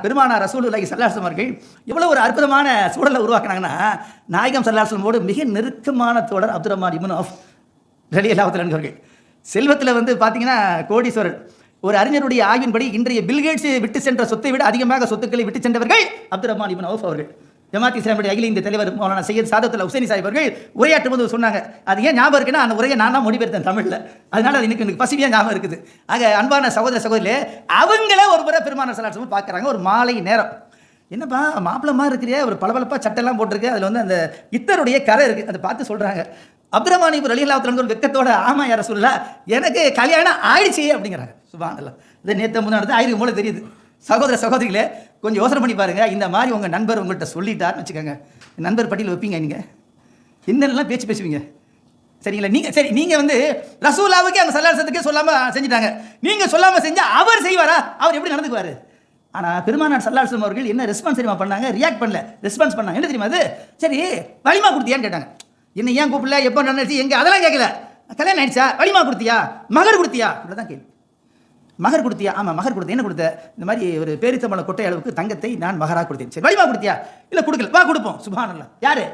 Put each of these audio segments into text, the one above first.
பெருமானா ரசூலுல்லாஹி சல்லாஹம் அவர்கள் எவ்வளோ ஒரு அற்புதமான சூழலை உருவாக்குனாங்கன்னா நாயகம் சல்லாஹமோடு மிக நெருக்கமான தோழர் அப்துல் ரஹ்மான் இப்னு ஆஃப் ரலி அல்லாஹத்தில் அவர்கள். செல்வத்தில் வந்து பார்த்தீங்கன்னா கோடீஸ்வரர். ஒரு அறிஞருடைய ஆய்வின்படி இன்றைய பில்கேட்ஸ் விட்டு சென்ற சொத்தை விட அதிகமாக சொத்துக்களை விட்டு சென்றவர்கள் அப்துல் ரஹ்மான் இப்னு அவுஃப் அவர்கள். ஜமாத் இஸ்லாமுடைய அகில இந்த தலைவர் மௌலானா சையத் சாதத்துல ஹுசேனி சாஹிப் அவர்கள் உரையாற்றும் போது சொன்னாங்க அது ஏன் ஞாபகம் இருக்குன்னா அந்த உரையை நான் தான் மொழிபெயர்த்தேன் தமிழில். அதனால அது எனக்கு எனக்கு பசுமையாக ஞாபகம் இருக்குது. ஆக அன்பான சகோதர சகோதரிலே அவங்களே ஒரு முறை பெருமான சலாட்சமும் பார்க்குறாங்க ஒரு மாலை நேரம். என்னப்பா மாப்பிளமாக இருக்கிறியே இருக்கிறியா ஒரு பளபளப்பாக சட்டெல்லாம் போட்டிருக்கு அதில் வந்து அந்த இத்தருடைய கரை இருக்குது அதை பார்த்து சொல்கிறாங்க அப்துரமானி இப்போ ரலிகலாத்தில் ஒரு வெக்கத்தோட ஆமா யார சொல்லல எனக்கு கல்யாணம் ஆயிடுச்சு அப்படிங்கிறாங்க. சுபாங்கல்ல இது நேற்று முன்னாடி ஆயிரம் மூலம் தெரியுது. சகோதர சகோதரிகளே கொஞ்சம் யோசனை பண்ணி பாருங்கள் இந்த மாதிரி உங்கள் நண்பர் உங்கள்கிட்ட சொல்லிட்டாருன்னு வச்சுக்கோங்க. நண்பர் பட்டியல் வைப்பீங்க நீங்கள் என்னென்னலாம் பேச்சு பேசுவீங்க? சரிங்களா? நீங்கள் சரி நீங்கள் வந்து ரசூலாவுக்கு அந்த சல்லாசத்துக்கே சொல்லாமல் செஞ்சுட்டாங்க. நீங்கள் சொல்லாமல் செஞ்சால் அவர் செய்வாரா? அவர் எப்படி நடந்துக்குவார்? ஆனால் பெருமானார் சல்லாசம் அவர்கள் என்ன ரெஸ்பான்ஸ் தெரியுமா பண்ணாங்க? ரியாக்ட் பண்ணல. ரெஸ்பான்ஸ் பண்ணாங்க. என்ன தெரியுமா அது? சரி வலிமா கொடுத்தியான்னு கேட்டாங்க. என்ன ஏன் கூப்பிடல? எப்போ நடந்துச்சு? எங்கே? அதெல்லாம் கேட்கல. கல்யாணம் ஆயிடுச்சா? வலிமா கொடுத்தியா? மகர் கொடுத்தியா? அப்படிதான் கேள்வி. மகர் கொடுத்தியா? ஆமாம் மகர் கொடுத்த என்ன கொடுத்த? இந்த மாதிரி ஒரு பேரித்தம்பளம் கொட்டை அளவுக்கு தங்கத்தை நான் மகராக கொடுத்தேன். சரி வலிமா கொடுத்தியா? இல்லை கொடுக்கல. வா கொடுப்போம். சுபானல்ல. யாரு?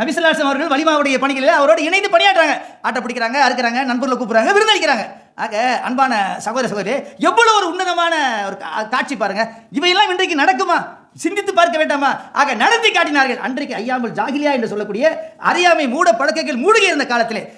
நபிசல்லாசம் அவர்கள் வலிமாவுடைய பணிகளில் அவரோடு இணைந்து பணியாற்றுறாங்க. ஆட்டை பிடிக்கிறாங்க அறுக்கிறாங்க நண்பர்களை கூப்பிடுறாங்க விருந்தளிக்கிறாங்க. ஆக அன்பான சகோதர சகோதரி எவ்வளவு ஒரு உன்னதமான ஒரு காட்சி பாருங்க. இவையெல்லாம் இன்றைக்கு நடக்குமா? சிந்தித்து பார்க்க வேண்டாமா? ஆக நடத்தி காட்டினார்கள். அன்றைக்கு ஐயாமல் ஜாகிலியா என்று சொல்லக்கூடிய அறியாமை மூட பழக்கங்கள் மூழ்கி இருந்த காலத்திலே.